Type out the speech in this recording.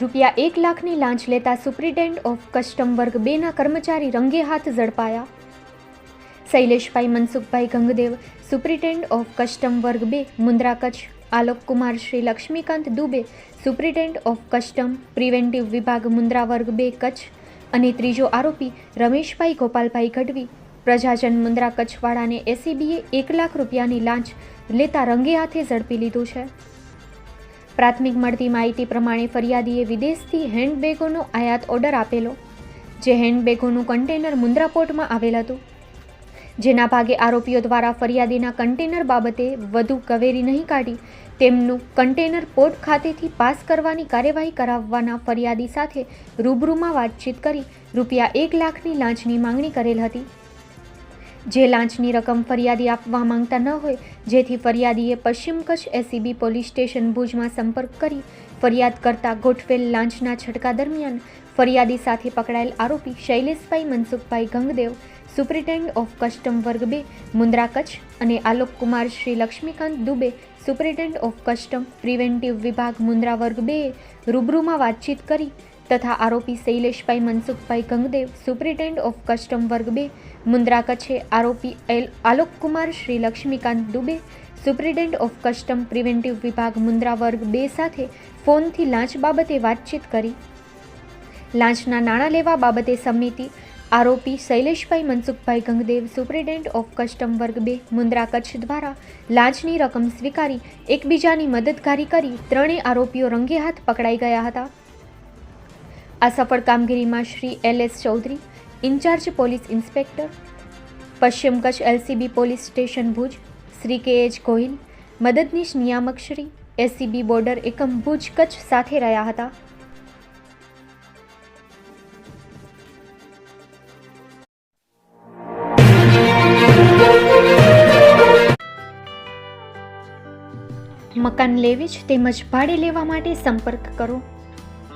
રૂપિયા એક લાખની લાંચ લેતા સુપ્રિન્ટેન્ડન્ટ ઓફ કસ્ટમ વર્ગ બેના કર્મચારી રંગે હાથ ઝડપાયા. Shaileshbhai Mansukhbhai Gangdev superintendent of custom વર્ગ બે, Mundra Kutch. Alok Kumar Shri Laxmikant Dubey superintendent of custom preventive વિભાગ મુન્દ્રા વર્ગ બે, કચ્છ. અને ત્રીજો આરોપી રમેશભાઈ ગોપાલભાઈ ગઢવી. પ્રજાજન મુન્દ્રા કચ્છવાળાને એસીબીએ એક લાખ રૂપિયાની લાંચ લેતા રંગે હાથે ઝડપી લીધું છે. પ્રાથમિક મળતી માહિતી પ્રમાણે ફરિયાદીએ વિદેશથી હેન્ડબેગોનો આયાત ઓર્ડર આપેલો, જે હેન્ડબેગોનું કન્ટેનર મુન્દ્રા પોર્ટમાં આવેલ હતું. જેના ભાગે આરોપીઓ દ્વારા ફરિયાદીના કન્ટેનર બાબતે વધુ કવેરી નહીં કાઢી, તેમનું કન્ટેનર પોર્ટ ખાતેથી પાસ કરવાની કાર્યવાહી કરાવવાના ફરિયાદી સાથે રૂબરૂમાં વાતચીત કરી રૂપિયા એક લાખની લાંચની માંગણી કરેલ હતી. જે લાંચની રકમ ફરિયાદી આપવા માંગતા ન હોય, જેથી ફરિયાદીએ પશ્ચિમ કચ્છ એસીબી પોલીસ સ્ટેશન ભુજમાં સંપર્ક કરી ફરિયાદ કરતા ગોઠવેલ લાંચના છટકા દરમિયાન ફરિયાદી સાથે પકડાયેલ આરોપી Shaileshbhai Mansukhbhai Gangdev, superintendent of custom વર્ગ બે, મુન્દ્રા કચ્છ અને Alok Kumar Shri Laxmikant Dubey, superintendent of custom preventive વિભાગ મુન્દ્રા વર્ગ બે રૂબરૂમાં વાતચીત કરી તથા આરોપી Shaileshbhai Mansukhbhai Gangdev superintendent of custom વર્ગ બે મુન્દ્રા કચ્છે આરોપી L Alok Kumar Shri Laxmikant Dubey superintendent of custom preventive વિભાગ મુન્દ્રા વર્ગ બે સાથે ફોનથી લાંચ બાબતે વાતચીત કરી. લાંચના નાણાં લેવા બાબતે સમિતિ, આરોપી Shaileshbhai Mansukhbhai Gangdev, superintendent of custom વર્ગ બે, મુન્દ્રા કચ્છ દ્વારા લાંચની રકમ સ્વીકારી, એકબીજાની મદદગારી કરી, ત્રણેય આરોપીઓ રંગે હાથ પકડાઈ ગયા હતા. આ સફળ કામગીરીમાં Shri L S Chaudhary, incharge police inspector, પશ્ચિમ Kutch LCB police station Bhuj, Shri K H Gohil, મદદનીશ નિયામક શ્રી એસીબી બોર્ડર એકમ ભુજ કચ્છ સાથે રહ્યા હતા. મકાન લેવી જ તેમજ ભાડે લેવા માટે સંપર્ક કરો.